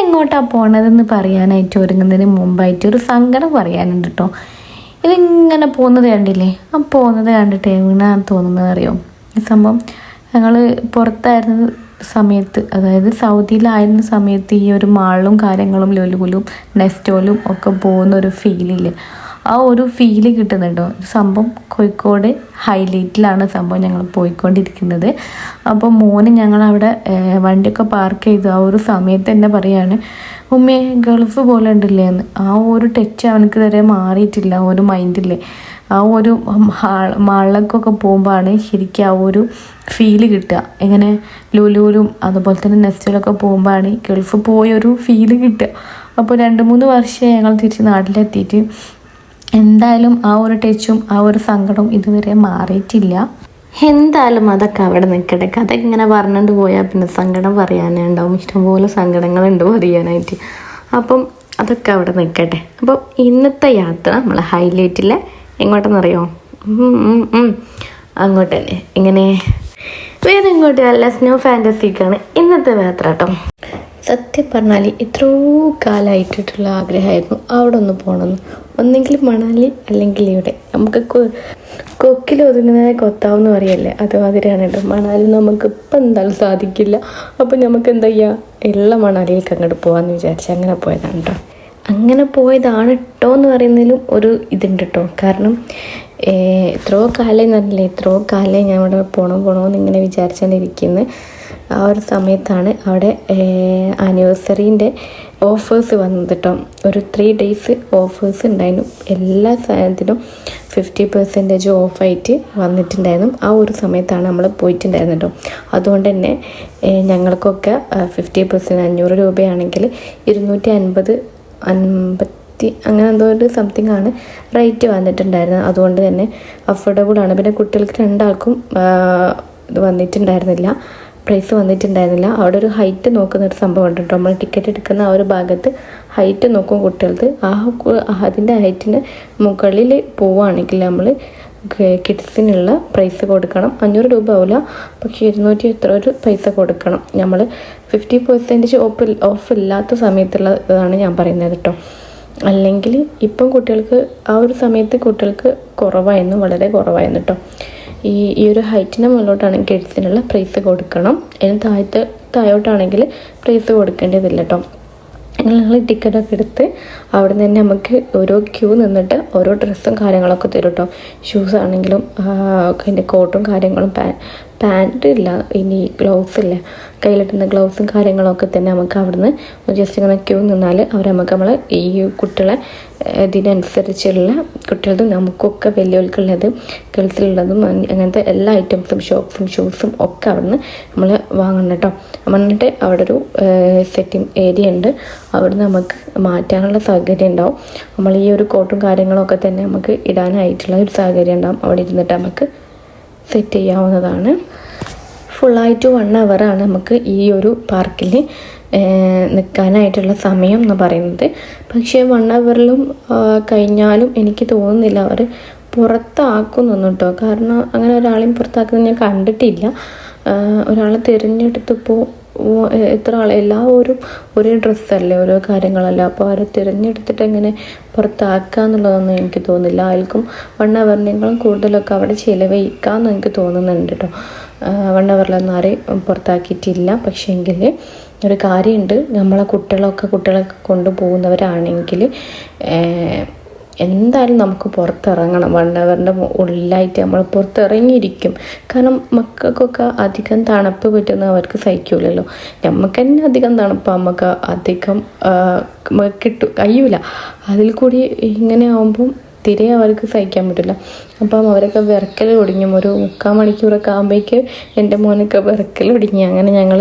എങ്ങോട്ടാണ് പോണതെന്ന് പറയാനായിട്ട് ഒരുങ്ങുന്നതിന് മുമ്പായിട്ട് ഒരു സങ്കടം പറയാനുണ്ട് കേട്ടോ ഇതിങ്ങനെ പോകുന്നത് കണ്ടില്ലേ? ആ പോകുന്നത് കണ്ടിട്ട് എങ്ങനെയാണ് തോന്നുന്നത് അറിയോ? ഈ സംഭവം ഞങ്ങൾ പുറത്തായിരുന്ന സമയത്ത് അതായത് സൗദിയിലായിരുന്ന സമയത്ത് ഈ ഒരു മാളും കാര്യങ്ങളും ലുലുലും നെസ്റ്റോലും ഒക്കെ പോകുന്ന ഒരു ഫീലില്ലേ? ആ ഒരു ഫീൽ കിട്ടുന്നുണ്ടോ. സംഭവം കോഴിക്കോട് ഹൈലൈറ്റിലാണ് സംഭവം ഞങ്ങൾ പോയിക്കൊണ്ടിരിക്കുന്നത്. അപ്പോൾ മോന് ഞങ്ങളവിടെ വണ്ടിയൊക്കെ പാർക്ക് ചെയ്തു. ആ ഒരു സമയത്ത് തന്നെ പറയാണ് ഉമ്മേ ഗൾഫ് പോലെ ഉണ്ടല്ലേ എന്ന്. ആ ഒരു ടച്ച് അവനക്ക് വരെ മാറിയിട്ടില്ല. ആ ഒരു മൈൻഡില്ലേ ആ ഒരു മാളിലേക്കൊക്കെ പോകുമ്പോഴാണ് ശരിക്കും ആ ഒരു ഫീൽ കിട്ടുക. എങ്ങനെ ലുലുലും അതുപോലെ തന്നെ നെസ്റ്റിലൊക്കെ പോകുമ്പോഴാണ് ഗൾഫ് പോയൊരു ഫീൽ കിട്ടുക. അപ്പോൾ രണ്ട് മൂന്ന് വർഷം ഞങ്ങൾ തിരിച്ച് നാട്ടിലെത്തിയിട്ട് എന്തായാലും ആ ഒരു ടച്ചും ആ ഒരു സങ്കടവും ഇതുവരെ മാറിയിട്ടില്ല. എന്തായാലും അതൊക്കെ അവിടെ നിൽക്കട്ടെ. കഥ ഇങ്ങനെ പറഞ്ഞുകൊണ്ട് പോയാൽ പിന്നെ സങ്കടം പറയാനേ ഉണ്ടാവും. ഇഷ്ടംപോലെ സങ്കടങ്ങളുണ്ട് പറയാനായിട്ട് അപ്പം അതൊക്കെ അവിടെ നിൽക്കട്ടെ. അപ്പം ഇന്നത്തെ യാത്ര നമ്മൾ ഹൈലൈറ്റിൽ എങ്ങോട്ടെന്നറിയോ. അങ്ങോട്ട് തന്നെ ഇങ്ങനെ വേറെ ഇങ്ങോട്ട് അല്ല സ്നോ ഫാന്റസിക്കാണ് ഇന്നത്തെ യാത്ര കേട്ടോ. സത്യം പറഞ്ഞാൽ എത്രയോ കാലമായിട്ടുള്ള ആഗ്രഹമായിരുന്നു. അവിടെ ഒന്ന് പോകണമെന്ന് ഒന്നെങ്കിൽ മണാലി അല്ലെങ്കിൽ ഇവിടെ. നമുക്ക് കൊക്കിൽ ഒതുങ്ങുന്നതിനെ കൊത്താവെന്ന് പറയല്ലേ അതുമാതിരിയാണ് കേട്ടോ. മണാലി നമുക്ക് ഇപ്പം എന്തായാലും സാധിക്കില്ല. അപ്പം നമുക്ക് എന്താ ചെയ്യുക എല്ലാ മണാലിയിലേക്ക് അങ്ങോട്ട് പോകാമെന്ന് വിചാരിച്ച് അങ്ങനെ പോയതാണ് കേട്ടോ. അങ്ങനെ പോയതാണ് കേട്ടോ എന്ന് പറയുന്നതിലും ഒരു ഇതുണ്ട് കേട്ടോ കാരണം എത്രയോ കാലം എന്നറിയില്ല എത്രയോ കാലം ഞാൻ അവിടെ പോകണമെന്ന് ഇങ്ങനെ വിചാരിച്ചുകൊണ്ടിരിക്കുന്നത് ആ ഒരു സമയത്താണ് അവിടെ ആനിവേഴ്സറീന്റെ ഓഫേഴ്സ് വന്നത് കേട്ടോ ഒരു ത്രീ ഡേയ്സ് ഓഫേഴ്സ് ഉണ്ടായിരുന്നു. എല്ലാ സാധനത്തിനും ഫിഫ്റ്റി പെർസെന്റേജ് ഓഫായിട്ട് വന്നിട്ടുണ്ടായിരുന്നു. ആ ഒരു സമയത്താണ് നമ്മൾ പോയിട്ടുണ്ടായിരുന്നു കേട്ടോ അതുകൊണ്ട് തന്നെ ഞങ്ങൾക്കൊക്കെ ഫിഫ്റ്റി പെർസെന്റ് അഞ്ഞൂറ് രൂപയാണെങ്കിൽ ഇരുന്നൂറ്റി അൻപത് അൻപത്തി അങ്ങനെ എന്തോ ഒരു സംതിങ് ആണ് റേറ്റ് വന്നിട്ടുണ്ടായിരുന്നത്. അതുകൊണ്ട് തന്നെ അഫോർഡബിൾ ആണ്. പിന്നെ കുട്ടികൾക്ക് രണ്ടാൾക്കും ഇത് വന്നിട്ടുണ്ടായിരുന്നില്ല. പ്രൈസ് വന്നിട്ടുണ്ടായിരുന്നില്ല. അവിടെ ഒരു ഹൈറ്റ് നോക്കുന്ന ഒരു സംഭവം ഉണ്ട് കേട്ടോ. നമ്മൾ ടിക്കറ്റ് എടുക്കുന്ന ആ ഒരു ഭാഗത്ത് ഹൈറ്റ് നോക്കും കുട്ടികൾക്ക്. ആ അതിന്റെ ഹൈറ്റിന് മുകളിൽ പോവുകയാണെങ്കിൽ നമ്മൾ കിഡ്സിനുള്ള പ്രൈസ് കൊടുക്കണം. അഞ്ഞൂറ് രൂപ ആവില്ല. പക്ഷേ ഇരുന്നൂറ്റി എത്ര ഒരു പൈസ കൊടുക്കണം. നമ്മൾ ഫിഫ്റ്റി പെർസെന്റേജ് ഓഫ് ഓഫ് ഇല്ലാത്ത സമയത്തുള്ളതാണ് ഞാൻ പറയുന്നത് കേട്ടോ. അല്ലെങ്കിൽ ഇപ്പം കുട്ടികൾക്ക് ആ ഒരു സമയത്ത് കുട്ടികൾക്ക് കുറവായിരുന്നു. വളരെ കുറവായിരുന്നു കേട്ടോ. ഈ ഈ ഒരു ഹൈറ്റിന് മുകളിലോട്ടാണെങ്കിൽ കിഡ്സിനുള്ള പ്രൈസ് കൊടുക്കണം. ഇനി താഴത്തെ താഴോട്ടാണെങ്കിൽ പ്രൈസ് കൊടുക്കേണ്ടതില്ല കേട്ടോ ഞങ്ങൾ ടിക്കറ്റൊക്കെ എടുത്ത് അവിടെ നിന്ന് തന്നെ നമുക്ക് ഓരോ ക്യൂ നിന്നിട്ട് ഓരോ ഡ്രസ്സും കാര്യങ്ങളൊക്കെ തരും കേട്ടോ ഷൂസ് ആണെങ്കിലും അതിന്റെ കോട്ടും കാര്യങ്ങളും പാ ഇല്ല ഇനി ഗ്ലൗസ് ഇല്ല? കയ്യിലിട്ടുന്ന ഗ്ലൗസും കാര്യങ്ങളൊക്കെ തന്നെ നമുക്ക് അവിടുന്ന് ജസ്റ്റ് ഇങ്ങനെ ക്യൂ നിന്നാൽ അവർ നമുക്ക് നമ്മൾ ഈ കുട്ടികളെ ഇതിനനുസരിച്ചുള്ള കുട്ടികളതും നമുക്കൊക്കെ വലിയവർക്കുള്ളത് ഗേൾസിലുള്ളതും അങ് അങ്ങനത്തെ എല്ലാ ഐറ്റംസും ഷോപ്സും ഷൂസും ഒക്കെ അവിടുന്ന് നമ്മൾ വാങ്ങണം കേട്ടോ. വന്നിട്ട് അവിടെ ഒരു സെറ്റിംഗ് ഏരിയ ഉണ്ട്. അവിടെ നമുക്ക് മാറ്റാനുള്ള സൗകര്യം ഉണ്ടാവും. നമ്മൾ ഈ ഒരു കോട്ടും കാര്യങ്ങളൊക്കെ തന്നെ നമുക്ക് ഇടാനായിട്ടുള്ള ഒരു സാഹചര്യം ഉണ്ടാവും. അവിടെ ഇരുന്നിട്ട് നമുക്ക് സെറ്റ് ചെയ്യാവുന്നതാണ്. ഫുള്ളായിട്ട് വൺ ആണ് നമുക്ക് ഈ ഒരു പാർക്കിൽ നിൽക്കാനായിട്ടുള്ള സമയം എന്ന് പറയുന്നത്. പക്ഷേ വൺ അവറിലും കഴിഞ്ഞാലും എനിക്ക് തോന്നുന്നില്ല അവർ പുറത്താക്കുന്നു കേട്ടോ കാരണം അങ്ങനെ ഒരാളെയും പുറത്താക്കുന്നത് ഞാൻ കണ്ടിട്ടില്ല. ഒരാളെ തിരഞ്ഞെടുത്തപ്പോൾ എത്ര ആൾ എല്ലാവരും ഒരേ ഡ്രസ്സല്ലേ ഓരോ കാര്യങ്ങളല്ലേ. അപ്പോൾ അവരെ തിരഞ്ഞെടുത്തിട്ട് എങ്ങനെ പുറത്താക്കുക എന്നുള്ളതൊന്നും എനിക്ക് തോന്നുന്നില്ല. ആർക്കും വൺ അവറിനേക്കാളും കൂടുതലൊക്കെ അവിടെ ചിലവഴിക്കാമെന്ന് എനിക്ക് തോന്നുന്നുണ്ട് കേട്ടോ വൺ അവറിലൊന്നും ആരെയും പുറത്താക്കിയിട്ടില്ല. പക്ഷേങ്കിൽ ഒരു കാര്യമുണ്ട് നമ്മളെ കുട്ടികളൊക്കെ കുട്ടികളൊക്കെ കൊണ്ടുപോകുന്നവരാണെങ്കിൽ എന്തായാലും നമുക്ക് പുറത്തിറങ്ങണം. വൺ അവറിന്റെ ഉള്ളിലായിട്ട് നമ്മൾ പുറത്തിറങ്ങിയിരിക്കും. കാരണം മക്കൾക്കൊക്കെ അധികം തണുപ്പ് പറ്റുന്ന അവർക്ക് സഹിക്കൂലല്ലോ. നമുക്ക് തന്നെ അധികം തണുപ്പ്. നമുക്ക് അധികം കിട്ടും കഴിയൂല. അതിൽ കൂടി ഇങ്ങനെ ആകുമ്പം തീരെ അവർക്ക് സഹിക്കാൻ പറ്റില്ല. അപ്പം അവരൊക്കെ വിറക്കൽ ഒടിഞ്ഞും. ഒരു മുക്കാൽ മണിക്കൂറൊക്കെ ആകുമ്പോഴേക്ക് എന്റെ മോനൊക്കെ വിറക്കൽ ഒടിഞ്ഞു അങ്ങനെ ഞങ്ങൾ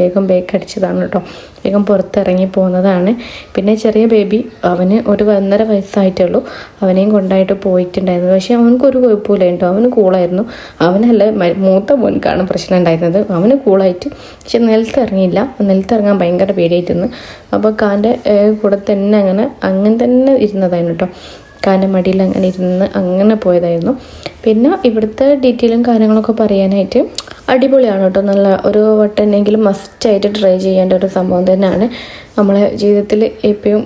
വേഗം ബേക്ക് അടിച്ചതാണ് കേട്ടോ വേഗം പുറത്തിറങ്ങി പോകുന്നതാണ് പിന്നെ ചെറിയ ബേബി അവന് ഒരു ഒന്നര വയസ്സായിട്ടേ ഉള്ളൂ. അവനെയും കൊണ്ടായിട്ട് പോയിട്ടുണ്ടായിരുന്നു. പക്ഷേ അവനക്കൊരു കുഴപ്പമില്ല കേട്ടോ അവന് കൂളായിരുന്നു. അവനല്ല മൂത്ത മോനക്കാണ് പ്രശ്നം ഉണ്ടായിരുന്നത്. അവന് കൂളായിട്ട് പക്ഷെ നിലത്ത് ഇറങ്ങിയില്ല നിലത്ത് ഇറങ്ങാൻ ഭയങ്കര പേടിയായിട്ടിരുന്നു. അപ്പോൾ കാന്റെ കൂടെ തന്നെ അങ്ങനെ അങ്ങനെ തന്നെ ഇരുന്നതായിരുന്നു കേട്ടോ കാന്റെ മടിയിൽ അങ്ങനെ ഇരുന്ന് അങ്ങനെ പോയതായിരുന്നു. പിന്നെ ഇവിടുത്തെ ഡീറ്റെയിലും കാര്യങ്ങളൊക്കെ പറയാനായിട്ട് അടിപൊളിയാണ് കേട്ടോ. നല്ല ഒരു വട്ടെന്നെങ്കിലും മസ്റ്റായിട്ട് ട്രൈ ചെയ്യേണ്ട ഒരു സംഭവം തന്നെയാണ്. നമ്മളെ ജീവിതത്തിൽ എപ്പോഴും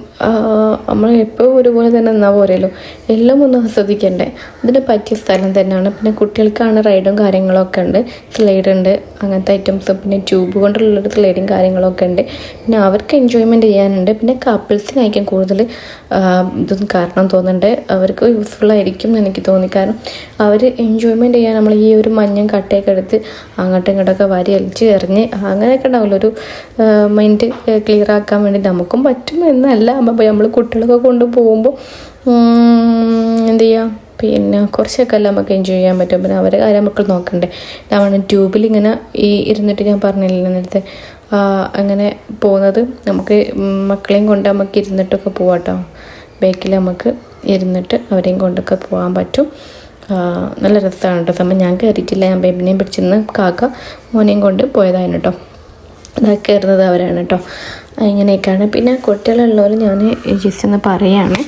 നമ്മൾ എപ്പോഴും ഒരുപോലെ തന്നെ നിന്നാൽ പോരല്ലോ എല്ലാം ഒന്ന് ആസ്വദിക്കണ്ടേ. അതിന് പറ്റിയ സ്ഥലം തന്നെയാണ്. പിന്നെ കുട്ടികൾക്കാണ് റൈഡും കാര്യങ്ങളൊക്കെ ഉണ്ട്. സ്ലൈഡ് ഉണ്ട്. അങ്ങനത്തെ ഐറ്റംസ് പിന്നെ ട്യൂബ് കൊണ്ടുള്ളൊരു സ്ലൈഡും കാര്യങ്ങളൊക്കെ ഉണ്ട്. പിന്നെ അവർക്ക് എൻജോയ്മെന്റ് ചെയ്യാനുണ്ട്. പിന്നെ കപ്പിൾസിനായിരിക്കും കൂടുതൽ ഇതൊന്നും കാരണം തോന്നുന്നുണ്ട്. അവർക്ക് യൂസ്ഫുൾ ആയിരിക്കും എന്ന് എനിക്ക് തോന്നി. കാരണം അവർ എൻജോയ്മെന്റ് ചെയ്യാൻ നമ്മൾ ഈ ഒരു മഞ്ഞും കട്ടയൊക്കെ എടുത്ത് അങ്ങോട്ടും ഇങ്ങോട്ടൊക്കെ വാരി അലിച്ച് എറിഞ്ഞ് അങ്ങനെയൊക്കെ ഉണ്ടാവുമല്ലോ. ഒരു മൈൻഡ് ക്ലിയർ ആക്കാൻ വേണ്ടി നമുക്കും പറ്റും എന്നല്ല. അപ്പോൾ നമ്മൾ കുട്ടികളൊക്കെ കൊണ്ട് പോകുമ്പോൾ എന്ത് ചെയ്യുക പിന്നെ കുറച്ചൊക്കെ അല്ല നമുക്ക് എൻജോയ് ചെയ്യാൻ പറ്റും. പിന്നെ അവരെ കാര്യം മക്കൾ നോക്കണ്ടേ. ഞാൻ ട്യൂബിൽ ഇങ്ങനെ ഈ ഇരുന്നിട്ട് ഞാൻ പറഞ്ഞില്ല നേരത്തെ? അങ്ങനെ പോകുന്നത് നമുക്ക് മക്കളെയും കൊണ്ട് നമുക്ക് ഇരുന്നിട്ടൊക്കെ പോവാട്ടോ. ബേക്കിൽ നമുക്ക് ഇരുന്നിട്ട് അവരെയും കൊണ്ടൊക്കെ പോകാൻ പറ്റും. നല്ല രസമാണ് കേട്ടോ. സമയം ഞാൻ കയറിയിട്ടില്ല ഞാൻ ബേബിനെയും പിടിച്ചിരുന്ന് കാക്ക മോനെയും കൊണ്ട് പോയതായിരുന്നു കേട്ടോ. ഇതാ കയറുന്നത് അവരാണ് കേട്ടോ. ഇങ്ങനെയൊക്കെയാണ്. പിന്നെ കുട്ടികളുള്ളവർ ഞാൻ ജസ്റ്റ് ഒന്ന് പറയുകയാണ്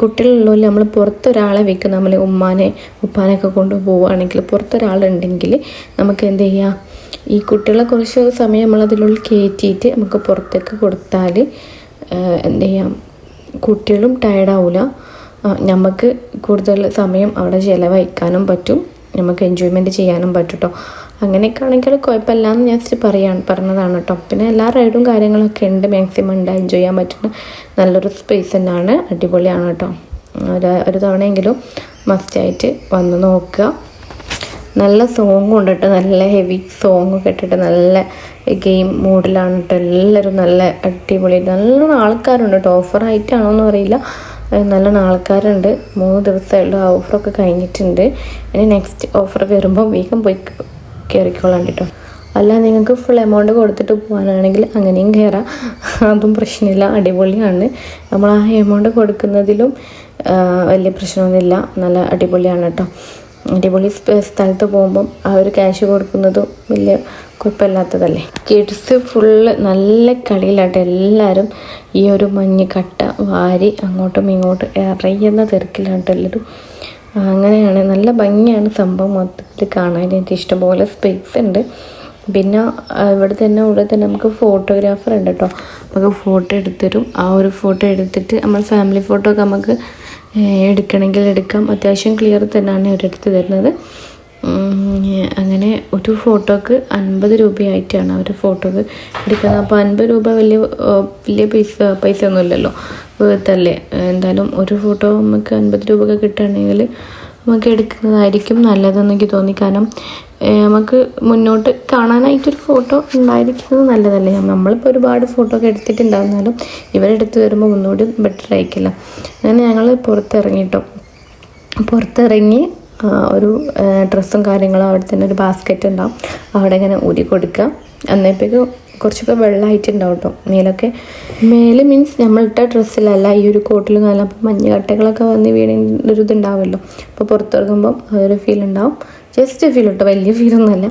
കുട്ടികളുള്ളവർ നമ്മൾ പുറത്തൊരാളെ വെക്കും. നമ്മൾ ഉമ്മാനെ ഉപ്പാനെയൊക്കെ കൊണ്ട് പോവുകയാണെങ്കിൽ പുറത്തൊരാളുണ്ടെങ്കിൽ നമുക്ക് എന്ത് ചെയ്യാം? ഈ കുട്ടികളെ കുറച്ച് സമയം നമ്മളതിനുള്ളിൽ കയറ്റിയിട്ട് നമുക്ക് പുറത്തേക്ക് കൊടുത്താൽ എന്ത് ചെയ്യാം? കുട്ടികളും ടയർഡാവില്ല നമുക്ക് കൂടുതൽ സമയം അവിടെ ചിലവഴിക്കാനും പറ്റും. നമുക്ക് എൻജോയ്മെന്റ് ചെയ്യാനും പറ്റും കേട്ടോ അങ്ങനെയൊക്കെ ആണെങ്കിൽ കുഴപ്പമില്ല എന്ന് ഞാൻ പറയാണ് പറഞ്ഞതാണ് കേട്ടോ. പിന്നെ എല്ലാ റൈഡും കാര്യങ്ങളൊക്കെ ഉണ്ട്. മാക്സിമം ഉണ്ട്. എൻജോയ് ചെയ്യാൻ പറ്റുന്ന നല്ലൊരു സ്പേസ് തന്നെയാണ്. അടിപൊളിയാണ് കേട്ടോ. ഒരു ഒരു തവണയെങ്കിലും മസ്റ്റായിട്ട് വന്ന് നോക്കുക. നല്ല സോങ്ങും ഉണ്ട് നല്ല ഹെവി സോങ് കേട്ടിട്ട് നല്ല ഗെയിം മൂഡിലാണ് കേട്ടോ. എല്ലാവരും നല്ല അടിപൊളി. നല്ലോണം ആൾക്കാരുണ്ട് കേട്ടോ. ഓഫർ ആയിട്ടാണോ എന്ന് അറിയില്ല നല്ലോണം ആൾക്കാരുണ്ട്. മൂന്ന് ദിവസമായുള്ള ഓഫറൊക്കെ കഴിഞ്ഞിട്ടുണ്ട്. ഇനി നെക്സ്റ്റ് ഓഫർ വരുമ്പോൾ വേഗം പോയി കയറിക്കോളാം കേട്ടോ. അല്ല നിങ്ങൾക്ക് ഫുൾ എമൗണ്ട് കൊടുത്തിട്ട് പോകാനാണെങ്കിൽ അങ്ങനെയും കയറാം അതും പ്രശ്നമില്ല അടിപൊളിയാണ്. നമ്മൾ ആ എമൗണ്ട് കൊടുക്കുന്നതിലും വലിയ പ്രശ്നമൊന്നുമില്ല. നല്ല അടിപൊളിയാണ് കേട്ടോ. അടിപൊളി സ്ഥലത്ത് പോകുമ്പം ആ ഒരു ക്യാഷ് കൊടുക്കുന്നതും വലിയ കുഴപ്പമില്ലാത്തതല്ലേ? കിഡ്സ് ഫുള്ള് നല്ല കളിയിലായിട്ട് എല്ലാവരും ഈ ഒരു മഞ്ഞ് കട്ട വാരി അങ്ങോട്ടും ഇങ്ങോട്ടും എറിയുന്ന തിരക്കിലാട്ടോ എല്ലാവരും അങ്ങനെയാണ്. നല്ല ഭംഗിയാണ് സംഭവം. മൊത്തത്തിൽ എനിക്ക് ഇഷ്ടംപോലെ സ്പേസ് ഉണ്ട്. പിന്നെ ഇവിടെ തന്നെ ഇവിടെ തന്നെ നമുക്ക് ഫോട്ടോഗ്രാഫർ ഉണ്ട് കേട്ടോ നമുക്ക് ഫോട്ടോ എടുത്തരും ആ ഒരു ഫോട്ടോ എടുത്തിട്ട് നമ്മൾ ഫാമിലി ഫോട്ടോ ഒക്കെ നമുക്ക് എടുക്കണമെങ്കിൽ എടുക്കാം. അത്യാവശ്യം ക്ലിയർ തന്നെയാണ് അവരെടുത്ത് തരുന്നത്. അങ്ങനെ ഒരു ഫോട്ടോക്ക് അൻപത് രൂപയായിട്ടാണ് അവർ ഫോട്ടോക്ക് എടുക്കുന്നത്. അപ്പോൾ അൻപത് രൂപ വലിയ വലിയ പൈസ പൈസ ഒന്നുമില്ലല്ലോ വേർത്തല്ലേ എന്തായാലും ഒരു ഫോട്ടോ നമുക്ക് അൻപത് രൂപയൊക്കെ കിട്ടുകയാണെങ്കിൽ നമുക്ക് എടുക്കുന്നതായിരിക്കും നല്ലതെന്ന് എനിക്ക് തോന്നി. കാരണം നമുക്ക് മുന്നോട്ട് കാണാനായിട്ടൊരു ഫോട്ടോ ഉണ്ടായിരിക്കുന്നത് നല്ലതല്ലേ? നമ്മളിപ്പോൾ ഒരുപാട് ഫോട്ടോ ഒക്കെ എടുത്തിട്ടുണ്ടായിരുന്നാലും ഇവരെടുത്ത് വരുമ്പോൾ ഒന്നുകൂടി ബെറ്റർ ആയിരിക്കില്ല. അങ്ങനെ ഞങ്ങൾ പുറത്തിറങ്ങിട്ടോ. പുറത്തിറങ്ങി ഒരു ഡ്രസ്സും കാര്യങ്ങളും അവിടെ തന്നെ ഒരു ബാസ്ക്കറ്റ് ഉണ്ടാവും. അവിടെ ഇങ്ങനെ ഊരി കൊടുക്കുക. അന്നേപ്പേക്ക് കുറച്ചൊക്കെ വെള്ളമായിട്ടുണ്ടാവും കേട്ടോ മേലൊക്കെ. മേൽ മീൻസ് നമ്മളിട്ട ഡ്രസ്സിലല്ല ഈ ഒരു കോട്ടിലും കാലം അപ്പം മഞ്ഞുകട്ടകളൊക്കെ വന്ന് വീടിന്റെ ഒരു ഇതുണ്ടാവുമല്ലോ അപ്പോൾ പുറത്തിറങ്ങുമ്പം അതൊരു ഫീൽ ഉണ്ടാവും. ജസ്റ്റ് ഫീൽ കേട്ടോ വലിയ ഫീലൊന്നുമല്ല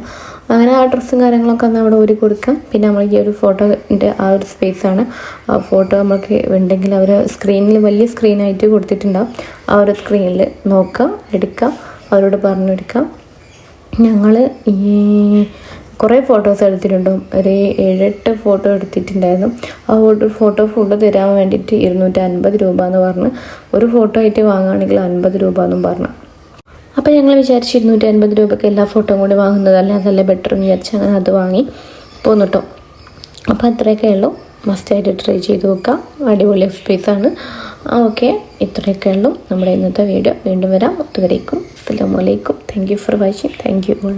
അങ്ങനെ ആ ഡ്രസ്സും കാര്യങ്ങളൊക്കെ ഒന്ന് അവിടെ ഓരി കൊടുക്കാം. പിന്നെ നമ്മൾ ഈ ഒരു ഫോട്ടോന്റെ ആ ഒരു സ്പേസാണ് ആ ഫോട്ടോ നമ്മൾക്ക് ഉണ്ടെങ്കിൽ അവർ സ്ക്രീനിൽ വലിയ സ്ക്രീനായിട്ട് കൊടുത്തിട്ടുണ്ടാവും. ആ ഒരു സ്ക്രീനിൽ നോക്കാം എടുക്കാം അവരോട് പറഞ്ഞെടുക്കാം ഞങ്ങൾ ഈ കുറേ ഫോട്ടോസ് എടുത്തിട്ടുണ്ട്. ഒരു ഏഴെട്ട് ഫോട്ടോ എടുത്തിട്ടുണ്ടായിരുന്നു. ആ ഫോട്ടോ ഫോട്ടോ ഫുള്ള് തരാൻ വേണ്ടിയിട്ട് ഇരുന്നൂറ്റി അൻപത് രൂപ എന്ന് പറഞ്ഞ്. ഒരു ഫോട്ടോ ആയിട്ട് വാങ്ങുകയാണെങ്കിൽ അൻപത് രൂപ എന്നും പറഞ്ഞു. അപ്പോൾ ഞങ്ങൾ വിചാരിച്ചു ഇരുന്നൂറ്റി അൻപത് രൂപയ്ക്ക് എല്ലാ ഫോട്ടോയും കൂടി വാങ്ങുന്നതല്ലേ അതല്ലേ ബെറ്റർ എന്ന് വിചാരിച്ച് അങ്ങനെ അത് വാങ്ങി പോന്നിട്ടോ അപ്പോൾ അത്രയൊക്കെ ഉള്ളൂ. മസ്റ്റായിട്ട് ട്രൈ ചെയ്ത് നോക്കാം. അടിപൊളി സ്പേസാണ് ഓക്കെ ഇത്രയൊക്കെ ഉള്ളൂ നമ്മുടെ ഇന്നത്തെ വീഡിയോ വീണ്ടും വരാം. അതുവരേക്കും. അസ്സാം വലൈക്കും thank you for watching thank you all